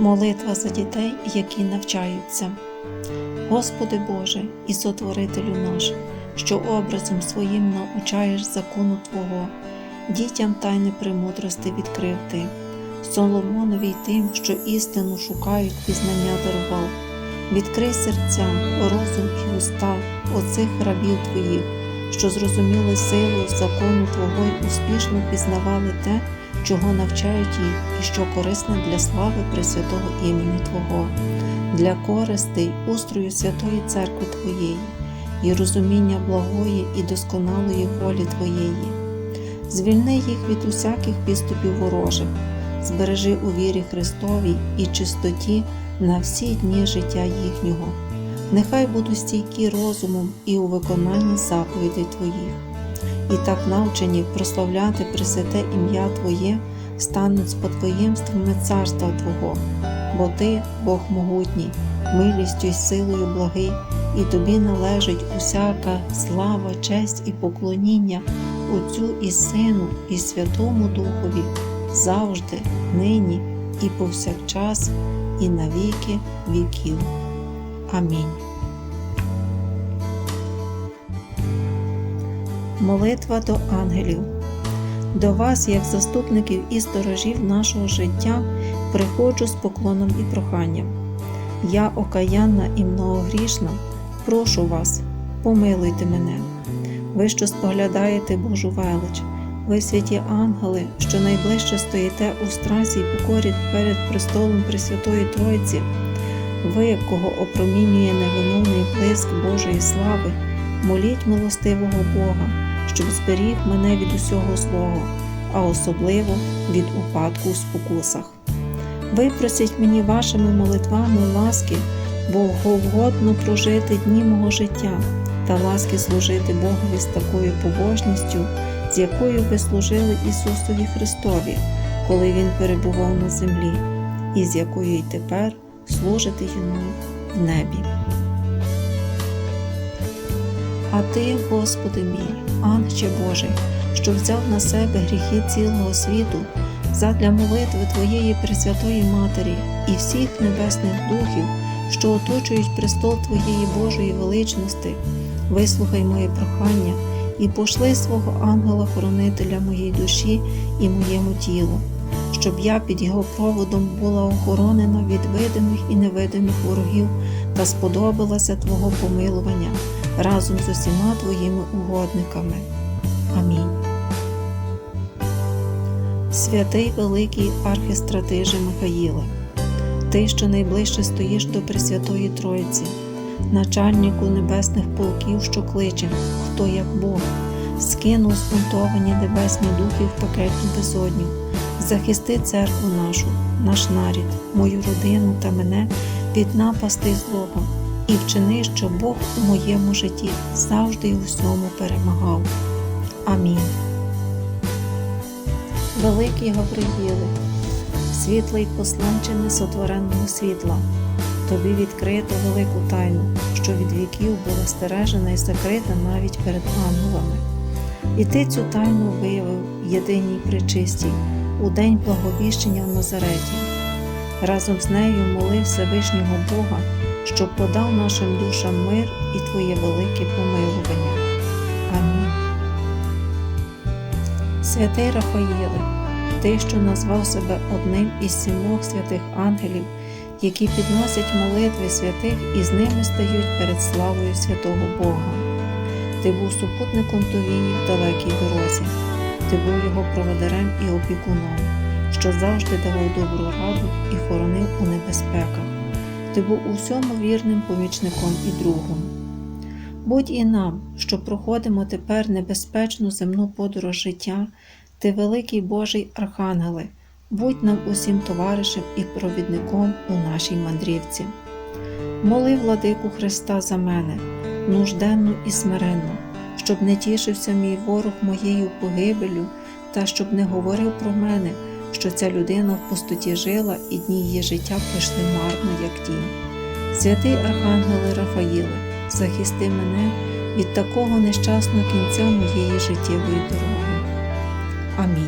Молитва за дітей, які навчаються. Господи Боже і Сотворителю наш, що образом своїм научаєш закону Твого, дітям тайни премудрости відкрив Ти, Соломонові й тим, що істину шукають, пізнання дарував. Відкрий серця, розум і уста оцих рабів Твоїх, що зрозуміли силу закону Твого й успішно пізнавали те, чого навчають їх, і що корисне для слави Пресвятого імені Твого, для користей устрою Святої Церкви Твоєї, і розуміння благої і досконалої волі Твоєї. Звільни їх від усяких підступів ворожих, збережи у вірі Христовій і чистоті на всі дні життя їхнього. Нехай будуть стійкі розумом і у виконанні заповідей Твоїх і так навчені прославляти Пресвяте ім'я Твоє, стануть спадкоємствами царства Твого, бо Ти, Бог могутній, милістю й силою благий, і тобі належить усяка слава, честь і поклоніння Отцю і Сину, і Святому Духові, завжди, нині і повсякчас, і на віки віків. Амінь. Молитва до ангелів. До вас, як заступників і сторожів нашого життя, приходжу з поклоном і проханням. Я, окаянна і многогрішна, прошу вас, помилуйте мене. Ви, що споглядаєте Божу велич, ви святі ангели, що найближче стоїте у страсі й покорі перед престолом Пресвятої Тройці, ви, кого опромінює невимовний блиск Божої слави, моліть милостивого Бога, щоб зберіг мене від усього злого, а особливо від упадку у спокусах. Випросіть мені вашими молитвами ласки, богогодно прожити дні мого життя та ласки служити Богові з такою побожністю, з якою ви служили Ісусові Христові, коли Він перебував на землі, і з якою й тепер служите йому в небі. А ти, Господи мій, Ангче Божий, що взяв на себе гріхи цілого світу, задля молитви Твоєї Пресвятої Матері і всіх небесних духів, що оточують престол Твоєї Божої величності, вислухай моє прохання і пошли свого ангела-хоронителя моїй душі і моєму тілу, щоб я під його проводом була охоронена від видимих і невидимих ворогів та сподобалася Твого помилування разом з усіма Твоїми угодниками. Амінь. Святий Великий архистратиже Михаїле, Ти, що найближче стоїш до Пресвятої Троїці, начальнику небесних полків, що кличе, хто як Бог, скинув спунтовані небесні духи в пекельну безодню, захисти церкву нашу, наш нарід, мою родину та мене від напасти злого і вчини, щоб Бог у моєму житті завжди і у всьому перемагав. Амінь. Великий Гавриїле, світлий посланче несотвореного світла, тобі відкрито велику тайну, що від віків була стережена і закрита навіть перед ангелами. І ти цю тайну виявив єдиній причистій у день благовіщення в Назареті. Разом з нею молив Всевишнього Бога, щоб подав нашим душам мир і Твоє велике помилування. Амінь. Святий Рафаїле, Ти, що назвав себе одним із сімох святих ангелів, які підносять молитви святих і з ними стають перед славою святого Бога. Ти був супутником Товії в далекій дорозі, ти був його проводарем і опікуном, що завжди давав добру раду і хоронив у небезпеках. Ти був у всьому вірним помічником і другом. Будь і нам, що проходимо тепер небезпечну земну подорож життя, ти великий Божий Архангеле, будь нам усім товаришем і провідником у нашій мандрівці. Моли владику Христа за мене, нужденну і смиренну, щоб не тішився мій ворог моєю погибелю, та щоб не говорив про мене, що ця людина в пустоті жила і дні її життя пройшли марно, як тінь. Святий Архангеле Рафаїле, захисти мене від такого нещасного кінця моєї життєвої дороги. Амінь.